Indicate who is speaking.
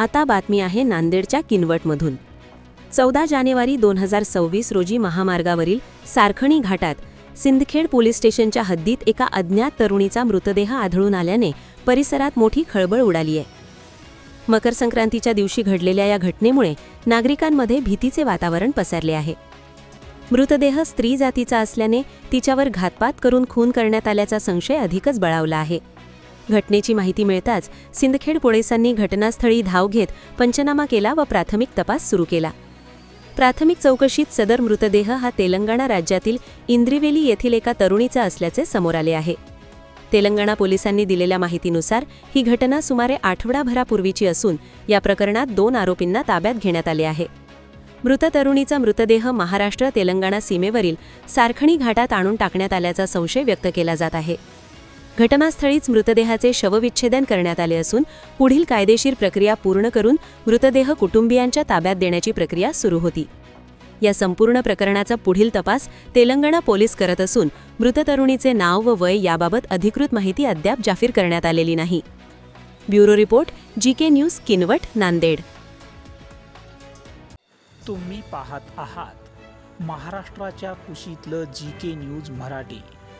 Speaker 1: आता बातमी आहे नांदेडच्या किनवटमधून. चौदा जानेवारी दोन हजार सव्वीस रोजी महामार्गावरील सारखणी घाटात सिंदखेड पोलीस स्टेशनच्या हद्दीत एका अज्ञात तरुणीचा मृतदेह आढळून आल्याने परिसरात मोठी खळबळ उडाली आहे. मकर संक्रांतीच्या दिवशी घडलेल्या या घटनेमुळे नागरिकांमध्ये भीतीचे वातावरण पसरले आहे. मृतदेह स्त्री जातीचा असल्याने तिच्यावर घातपात करून खून करण्यात आल्याचा संशय अधिकच बळावला आहे. घटनेची माहिती मिळताच सिंदखेड पोलिसांनी घटनास्थळी धाव घेत पंचनामा केला व प्राथमिक तपास सुरू केला. प्राथमिक चौकशीत सदर मृतदेह हा तेलंगणा राज्यातील इंद्रिवेली येथील एका तरुणीचा असल्याचे समोर आले आहे. तेलंगणा पोलिसांनी दिलेल्या माहितीनुसार ही घटना सुमारे आठवडाभरापूर्वीची असून या प्रकरणात दोन आरोपींना ताब्यात घेण्यात आले आहे. मृत तरुणीचा मृतदेह महाराष्ट्र तेलंगणा सीमेवरील सारखणी घाटात आणून टाकण्यात आल्याचा संशय व्यक्त केला जात आहे. घटनास्थळीच मृतदेहाचे शवविच्छेदन करण्यात आले असून पुढील कायदेशीर प्रक्रिया पूर्ण करून मृतदेह कुटुंबियांच्या ताब्यात देण्याची प्रक्रिया सुरू होती. या संपूर्ण प्रकरणाचा पुढील तपास तेलंगणा पोलीस करत असून मृत तरुणीचे नाव व वय याबाबत अधिकृत माहिती अद्याप जाहीर करण्यात आलेली नाही. Bureau report G K news Kinwat Nanded.
Speaker 2: तुम्ही पाहत आहात महाराष्ट्राच्या कुशीतलं जी के न्यूज मराठी.